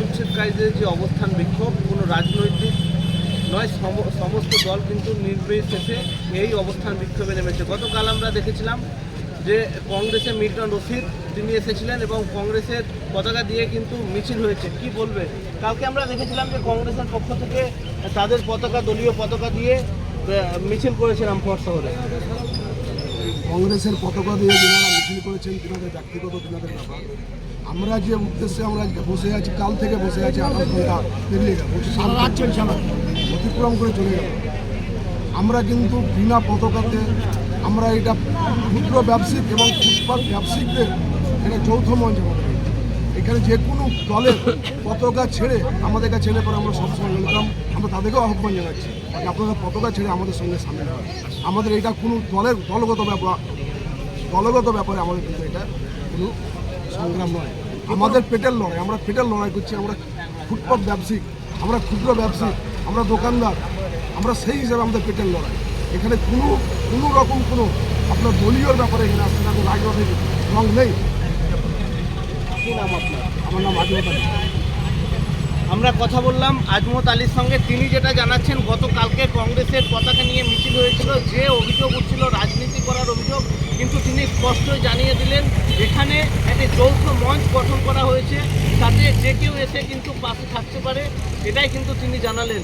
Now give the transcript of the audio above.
উচ্ছেদকারীদের যে অবস্থান বিক্ষোভ, কোনো রাজনৈতিক নয়, সম- সমস্ত দল কিন্তু নির্বিশেষে এই অবস্থান বিক্ষোভে নেমেছে। গতকাল আমরা দেখেছিলাম যে কংগ্রেসের মিল্টন রশিদ তিনি এসেছিলেন এবং কংগ্রেসের পতাকা দিয়ে কিন্তু মিছিল হয়েছে। কি বলবে? কালকে আমরা দেখেছিলাম যে কংগ্রেসের পক্ষ থেকে তাদের পতাকা, দলীয় পতাকা দিয়ে মিছিল করেছিলাম ফোর্ট শহরে। কংগ্রেসের পতাকা দিয়ে যেনারা মিছিল করেছেন তিনাদের ব্যক্তিগত তিনাদের ব্যাপার। আমরা যে উদ্দেশ্যে আমরা আজকে বসে আছি কাল থেকে বসে আছি আঠাশ ঘণ্টা পেরিয়ে গেল অতিক্রম করে চলে গেল আমরা কিন্তু বিনা পতাকাতে আমরা এটা ক্ষুদ্র ব্যবসায়িক এবং ফুটপাত ব্যবসায়িকদের এটা যৌথ মঞ্চ। এখানে যে কোনো দলের পতাকা ছেড়ে আমাদের কাছে ছেড়ে পরে আমরা সবসময় ওয়েলকাম আমরা তাদেরকেও আহ্বান জানাচ্ছি যে আপনারা পতাকা ছেড়ে আমাদের সঙ্গে সামিল হয় আমাদের এটা কোনো দলের দলগত ব্যাপার দলগত ব্যাপারে আমাদের কিন্তু এটা কোনো সংগ্রাম নয়। আমাদের পেটের লড়াই, আমরা পেটের লড়াই করছি, আমরা ফুটপাত ব্যবসায়িক, আমরা ক্ষুদ্র ব্যবসায়িক, আমরা দোকানদার, আমরা সেই হিসাবে আমাদের পেটের লড়াই। এখানে কোনো কোনো রকম কোনো আপনার দলীয় ব্যাপারে এখানে আসছে না কোনো রাজনৈতিক রং নেই। আমার নাম আমরা কথা বললাম আজমত আলীর সঙ্গে। তিনি যেটা জানাচ্ছেন, গতকালকে কংগ্রেসের পতাকা নিয়ে মিছিল হয়েছিল। যে অভিযোগ উঠছিল, রাজনীতি করার অভিযোগ, কিন্তু তিনি স্পষ্টই জানিয়ে দিলেন, এখানে একটি যৌথ মঞ্চ গঠন করা হয়েছে। তাতে যে কেউ এসে কিন্তু পাশে থাকতে পারে, এটাই কিন্তু তিনি জানালেন।